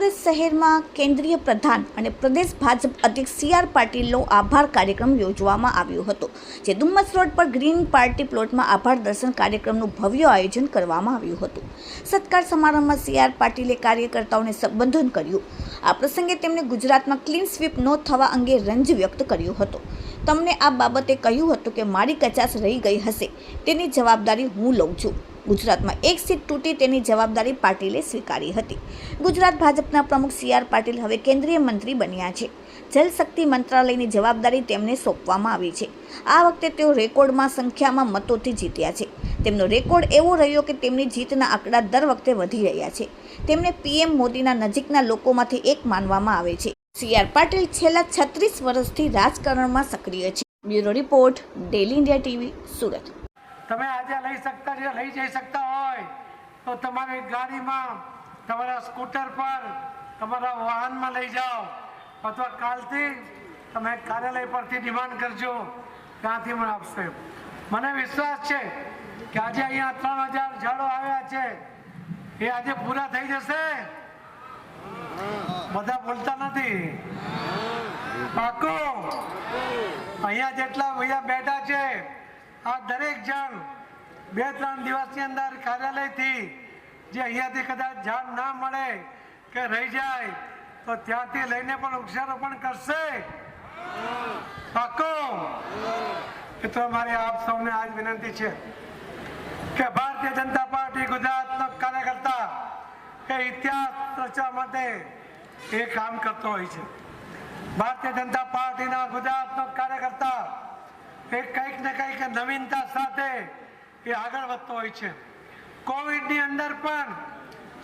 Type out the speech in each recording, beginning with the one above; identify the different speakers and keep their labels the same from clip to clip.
Speaker 1: સુરત શહેરમાં કેન્દ્રીય પ્રધાન અને પ્રદેશ ભાજપ અધ્યક્ષ સી આર પાટીલનો આભાર કાર્યક્રમ યોજવામાં આવ્યો હતો, જે ડુમ્મસ રોડ પર ગ્રીન પાર્ટી પ્લોટમાં આભાર દર્શન કાર્યક્રમનું ભવ્ય આયોજન કરવામાં આવ્યું હતું. સત્કાર સમારંભમાં સી આર પાટીલે કાર્યકર્તાઓને સંબોધન કર્યું. આ પ્રસંગે તેમણે ગુજરાતમાં ક્લીન સ્વીપ ન થવા અંગે રંજ વ્યક્ત કર્યો હતો. તમને આ બાબતે કહ્યું હતું કે મારી કચાશ રહી ગઈ હશે, તેની જવાબદારી હું લઉં છું. ગુજરાતમાં એક સીટ તૂટી તેની જવાબદારી પાટીલે સ્વીકારી હતી. ગુજરાત ભાજપના પ્રમુખ સી આર પાટીલ હવે કેન્દ્રીય મંત્રી બન્યા છે. જલશક્તિ મંત્રાલયની જવાબદારી તેમને સોંપવામાં આવી છે. આ વખતે તેઓ રેકોર્ડમાં સંખ્યામાં મતોથી જીત્યા છે. તેમનો રેકોર્ડ એવો રહ્યો કે તેમની જીતના આંકડા દર વખતે વધી રહ્યા છે. તેમને પીએમ મોદીના નજીકના લોકોમાંથી એક માનવામાં આવે છે. સી આર પાટીલ છેલ્લા છત્રીસ વર્ષથી રાજકારણમાં સક્રિય છે. Bureau report, daily India TV, Surat.
Speaker 2: તમે આજે લઈ શકતા છે લઈ જઈ શકતા હોય. તો તમારી ગાડીમાં, તમારા સ્કૂટર પર, તમારા વાહનમાં લઈ જાઓ. અથવા કાલથી તમે કાર્યાલય પરથી ડિમાન્ડ કરજો. ત્યાંથી મને આપશે મને વિશ્વાસ છે કે આજે અહીંયા ત્રણ હજાર ઝાડો આવ્યા છે. એ આજે પૂરા થઈ જશે. બધા બોલતા નથી. પાકો અહીંયા જેટલા ભૈયા બેઠા છે આ દરેક જણ બે ત્રણ દિવસની અંદર કાર્યાલયથી જે અહીંયાથી કદાચ ઝાડ ના મળે કે રહી જાય, તો ત્યાંથી લઈને પણ વૃક્ષારોપણ કરશે? પાકો મિત્રો, મારી આપ સૌને આજ વિનંતી છે કે ભારતીય જનતા પાર્ટી ગુજરાતનો કાર્યકર્તા એ ઇતિહાસ રચવા માટે એ કામ કરતો હોય છે. ભારતીય જનતા પાર્ટીના ગુજરાતનો કાર્યકર્તા એ કંઈક ને કંઈક નવીનતા સાથે એ આગળ વધતો હોય છે. કોવિડની અંદર પણ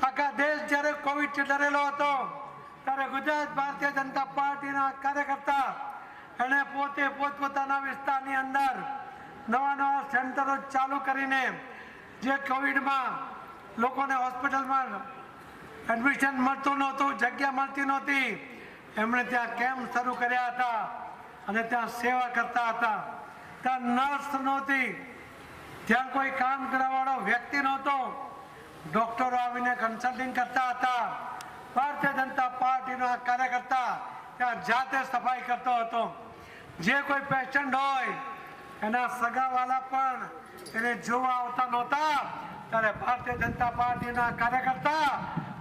Speaker 2: આખા દેશ જ્યારે કોવિડથી ડરેલો હતો, ત્યારે ગુજરાત ભારતીય જનતા પાર્ટીના કાર્યકર્તા એણે પોતે પોતપોતાના વિસ્તારની અંદર નવા નવા સેન્ટરો ચાલુ કરીને જે કોવિડમાં લોકોને હોસ્પિટલમાં એડમિશન મળતું નહોતું, જગ્યા મળતી નહોતી, એમણે ત્યાં કેમ્પ શરૂ કર્યા હતા અને ત્યાં સેવા કરતા હતા. ત્યાં નર્સ નહોતી. ત્યાં કોઈ કામ કરવાવાળો વ્યક્તિ નહોતો. ડોક્ટરો આવીને કન્સલ્ટિંગ કરતા હતા. ભારતીય જનતા પાર્ટીના કાર્યકર્તા ત્યાં જાતે સફાઈ કરતો હતો. જે કોઈ પેશન્ટ હોય, એના સગાવાલા પણ એને જોવા આવતા નહોતા. ત્યારે ભારતીય જનતા પાર્ટીના કાર્યકર્તા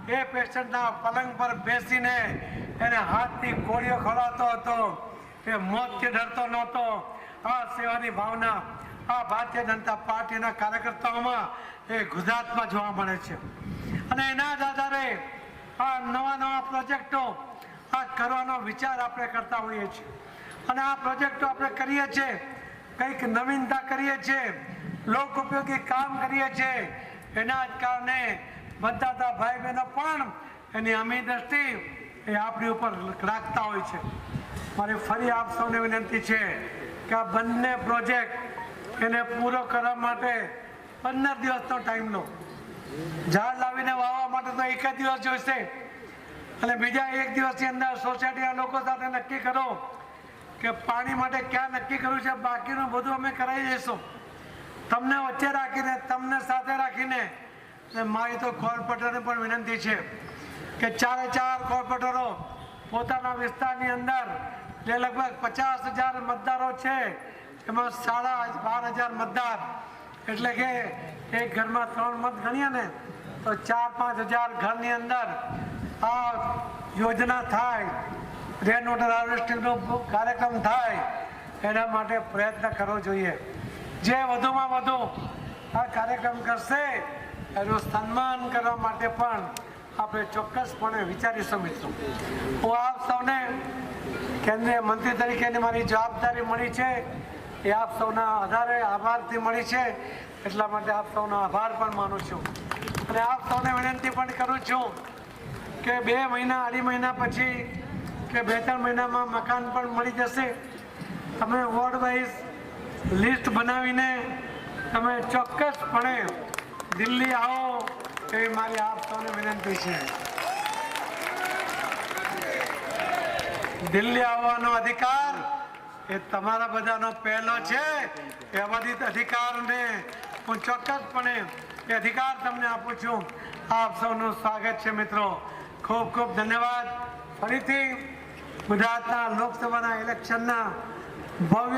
Speaker 2: એ પેશન્ટના પલંગ પર બેસીને એને હાથની ગોળીઓ ખવડાવતો હતો. એ મોતથી ડરતો નહોતો. આ સેવાની ભાવના, આ ભારતીય જનતા પાર્ટીના કાર્યકર્તાઓમાં એ ગુજરાતમાં જોવા મળે છે. અને એના જ આધારે આ નવા નવા પ્રોજેક્ટો આ કરવાનો વિચાર આપણે કરતા હોઈએ છીએ. અને આ પ્રોજેક્ટો આપણે કરીએ છીએ, કંઈક નવીનતા કરીએ છીએ, લોક ઉપયોગી કામ કરીએ છીએ, એના જ કારણે બધા ભાઈ બહેનો પણ એની અમી દ્રષ્ટિ એ આપણી ઉપર રાખતા હોય છે. મારી ફરી આપ સૌને વિનંતી છે કે આ બંને પ્રોજેક્ટ એને પૂરો કરવા માટે પંદર દિવસનો ટાઈમ લો. ઝાડ લાવીને વાવવા માટે તો એક જ દિવસ જોઈશે. અને બીજા એક દિવસની અંદર સોસાયટીના લોકો સાથે નક્કી કરો કે પાણી માટે ક્યાં નક્કી કર્યું છે, બાકીનું બધું અમે કરાવી દઈશું. તમને વચ્ચે રાખીને, તમને સાથે રાખીને. મારી તો કોર્પોરેટરને પણ વિનંતી છે કે ચારે ચાર કોર્પોરેટરો પોતાના વિસ્તારની અંદર જે લગભગ પચાસ હજાર મતદારો છે. એમાં સાડા બાર હજાર મતદાર. એટલે કે એક ઘરમાં ત્રણ મત ગણીએ ને, તો ચાર પાંચ હજાર ઘરની અંદર આ યોજના થાય. રેન વોટર હાર્વેસ્ટિંગનો કાર્યક્રમ થાય. એના માટે પ્રયત્ન કરવો જોઈએ. જે વધુમાં વધુ આ કાર્યક્રમ કરશે, એનું સન્માન કરવા માટે પણ આપણે ચોક્કસપણે વિચારીશું મિત્રો. હું આપ સૌને કેન્દ્રીય મંત્રી તરીકેની મારી જવાબદારી મળી છે. એ આપ સૌના આધારે આભારથી મળી છે. એટલા માટે આપ સૌનો આભાર પણ માનું છું. અને આપ સૌને વિનંતી પણ કરું છું કે બે મહિના, અઢી મહિના પછી કે બે ત્રણ મહિનામાં મકાન પણ મળી જશે. તમે વોર્ડ વાઇઝ લિસ્ટ બનાવીને તમે ચોક્કસપણે દિલ્હી આવો એવી મારી આપ સૌને વિનંતી છે. દિલ્હી આવવાનો અધિકાર એ તમારા બધાનો પહેલો છે. એ અવધિત અધિકારને હું ચોક્કસપણે એ અધિકાર તમને આપું છું. આપ સૌનું સ્વાગત છે મિત્રો. ખૂબ ખૂબ ધન્યવાદ. ફરીથી ગુજરાતના લોકસભાના ઇલેક્શનના ભવ્ય